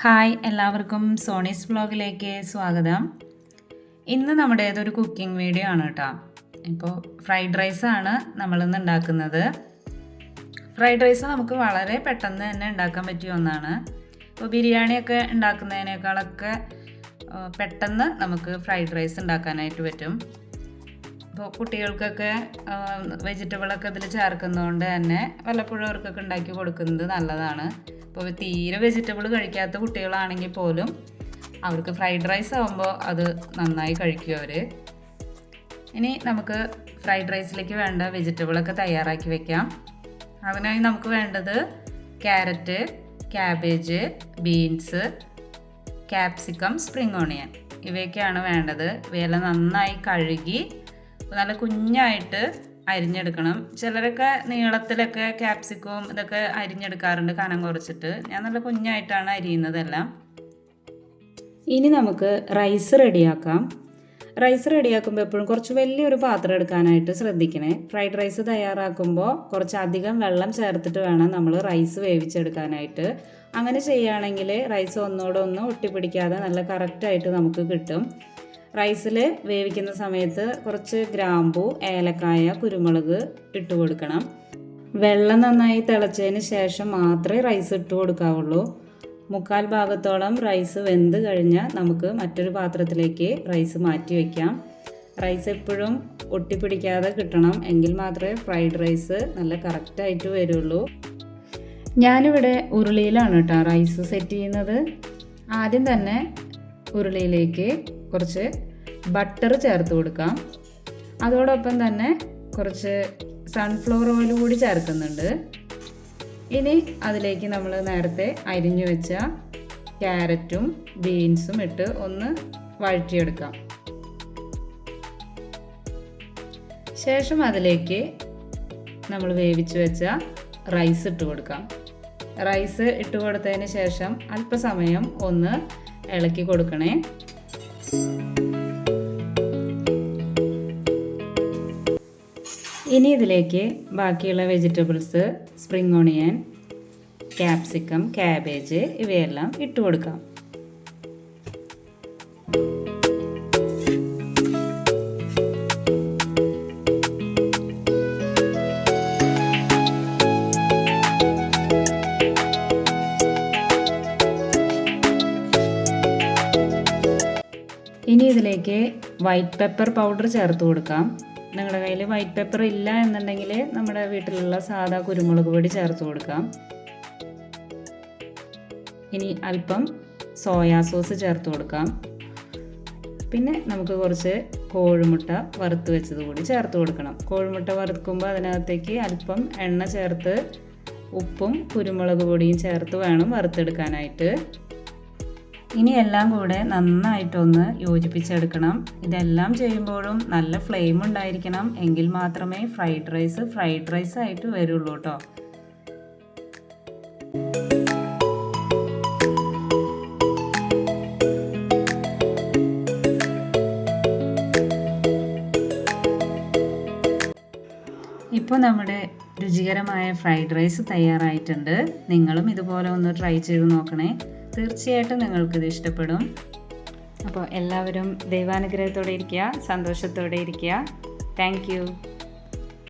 Hi എല്ലാവർക്കും സോണീസ് വ്ലോഗിലേക്ക് സ്വാഗതം. ഇന്ന് നമ്മുടേതൊരു കുക്കിംഗ് വീഡിയോ ആണ് കേട്ടോ. ഇപ്പോൾ ഫ്രൈഡ് റൈസാണ് നമ്മളിന്ന് ഉണ്ടാക്കുന്നത്. ഫ്രൈഡ് റൈസ് നമുക്ക് വളരെ പെട്ടെന്ന് തന്നെ ഉണ്ടാക്കാൻ പറ്റിയ ഒന്നാണ്. ഇപ്പോൾ ബിരിയാണിയൊക്കെ ഉണ്ടാക്കുന്നതിനേക്കാളൊക്കെ പെട്ടെന്ന് നമുക്ക് ഫ്രൈഡ് റൈസ് ഉണ്ടാക്കാനായിട്ട് പറ്റും. ഇപ്പോൾ കുട്ടികൾക്കൊക്കെ വെജിറ്റബിളൊക്കെ ഇതിൽ ചേർക്കുന്നതുകൊണ്ട് തന്നെ വല്ലപ്പോഴും അവർക്കൊക്കെ ഉണ്ടാക്കി കൊടുക്കുന്നത് നല്ലതാണ്. ഇപ്പോൾ തീരെ വെജിറ്റബിൾ കഴിക്കാത്ത കുട്ടികളാണെങ്കിൽ പോലും അവർക്ക് ഫ്രൈഡ് റൈസ് ആകുമ്പോൾ അത് നന്നായി കഴിക്കും അവർ ഇനി നമുക്ക് ഫ്രൈഡ് റൈസിലേക്ക് വേണ്ട വെജിറ്റബിളൊക്കെ തയ്യാറാക്കി വെക്കാം. അതിനായി നമുക്ക് വേണ്ടത് carrot cabbage beans capsicum spring onion ഇവയൊക്കെയാണ് വേണ്ടത്. ഇവയെല്ലാം നന്നായി കഴുകി നല്ല കുഞ്ഞായിട്ട് അരിഞ്ഞെടുക്കണം. ചിലരൊക്കെ നീളത്തിലൊക്കെ ക്യാപ്സിക്കവും ഇതൊക്കെ അരിഞ്ഞെടുക്കാറുണ്ട് കനം കുറച്ചിട്ട്. ഞാൻ നല്ല കുഞ്ഞായിട്ടാണ് അരിയുന്നതെല്ലാം. ഇനി നമുക്ക് റൈസ് റെഡിയാക്കാം. റൈസ് റെഡിയാക്കുമ്പോൾ എപ്പോഴും കുറച്ച് വലിയൊരു പാത്രം എടുക്കാനായിട്ട് ശ്രദ്ധിക്കണേ. ഫ്രൈഡ് റൈസ് തയ്യാറാക്കുമ്പോൾ കുറച്ചധികം വെള്ളം ചേർത്തിട്ട് വേണം നമ്മൾ റൈസ് വേവിച്ചെടുക്കാനായിട്ട്. അങ്ങനെ ചെയ്യുകയാണെങ്കിൽ റൈസ് ഒന്നോടൊന്ന് ഒന്ന് ഒട്ടിപ്പിടിക്കാതെ നല്ല കറക്റ്റായിട്ട് നമുക്ക് കിട്ടും. റൈസിൽ വേവിക്കുന്ന സമയത്ത് കുറച്ച് ഗ്രാമ്പു ഏലക്കായ കുരുമുളക് ഇട്ട് കൊടുക്കണം. വെള്ളം നന്നായി തിളച്ചതിന് ശേഷം മാത്രമേ റൈസ് ഇട്ട് കൊടുക്കാവുള്ളൂ. മുക്കാൽ ഭാഗത്തോളം റൈസ് വെന്ത് കഴിഞ്ഞാൽ നമുക്ക് മറ്റൊരു പാത്രത്തിലേക്ക് റൈസ് മാറ്റി വയ്ക്കാം റൈസ് എപ്പോഴും ഒട്ടിപ്പിടിക്കാതെ കിട്ടണം എങ്കിൽ മാത്രമേ ഫ്രൈഡ് റൈസ് നല്ല കറക്റ്റായിട്ട് വരുള്ളൂ. ഞാനിവിടെ ഉരുളിയിലാണ് കേട്ടോ റൈസ് സെറ്റ് ചെയ്യുന്നത്. ആദ്യം തന്നെ ഉരുളിയിലേക്ക് കുറച്ച് ബട്ടർ ചേർത്ത് കൊടുക്കാം. അതോടൊപ്പം തന്നെ കുറച്ച് സൺഫ്ലവർ ഓയിൽ കൂടി ചേർക്കുന്നുണ്ട്. ഇനി അതിലേക്ക് നമ്മൾ നേരത്തെ അരിഞ്ഞു വെച്ച ക്യാരറ്റും ബീൻസും ഇട്ട് ഒന്ന് വഴറ്റിയെടുക്കാം. ശേഷം അതിലേക്ക് നമ്മൾ വേവിച്ച് വെച്ച റൈസ് ഇട്ട് കൊടുക്കാം. റൈസ് ഇട്ട് കൊടുത്തതിന് ശേഷം അല്പസമയം ഒന്ന് ഇളക്കി കൊടുക്കണേ. ഇനി ഇതിലേക്ക് ബാക്കിയുള്ള vegetables spring onion capsicum cabbage ഇവയെല്ലാം ഇട്ട് കൊടുക്കാം. ഇനി ഇതിലേക്ക് വൈറ്റ് പെപ്പർ പൗഡർ ചേർത്ത് കൊടുക്കാം. നിങ്ങളുടെ കയ്യിൽ വൈറ്റ് പേപ്പർ ഇല്ല എന്നുണ്ടെങ്കിൽ നമ്മുടെ വീട്ടിലുള്ള സാധാ കുരുമുളക് പൊടി ചേർത്ത് കൊടുക്കാം. ഇനി അല്പം സോയാ സോസ് ചേർത്ത് കൊടുക്കാം. പിന്നെ നമുക്ക് കുറച്ച് കോഴിമുട്ട വറുത്ത് വെച്ചത് കൂടി ചേർത്ത് കൊടുക്കണം. കോഴിമുട്ട വറുക്കുമ്പോൾ അതിനകത്തേക്ക് അല്പം എണ്ണ ചേർത്ത് ഉപ്പും കുരുമുളക് പൊടിയും ചേർത്ത് വേണം വറുത്തെടുക്കാനായിട്ട്. ഇനി എല്ലാം കൂടെ നന്നായിട്ടൊന്ന് യോജിപ്പിച്ചെടുക്കണം. ഇതെല്ലാം ചെയ്യുമ്പോഴും നല്ല ഫ്ലെയിം ഉണ്ടായിരിക്കണം. എങ്കിൽ മാത്രമേ ഫ്രൈഡ് റൈസ് ഫ്രൈഡ് റൈസ് ആയിട്ട് വരുള്ളൂ കേട്ടോ ഇപ്പോൾ നമ്മുടെ രുചികരമായ ഫ്രൈഡ് റൈസ് തയ്യാറായിട്ടുണ്ട്. നിങ്ങളും ഇതുപോലെ ഒന്ന് ട്രൈ ചെയ്ത് നോക്കണേ. തീർച്ചയായിട്ടും നിങ്ങൾക്കിത് ഇഷ്ടപ്പെടും. അപ്പോൾ എല്ലാവരും ദൈവാനുഗ്രഹത്തോടെ ഇരിക്കുക സന്തോഷത്തോടെ ഇരിക്കുക. താങ്ക്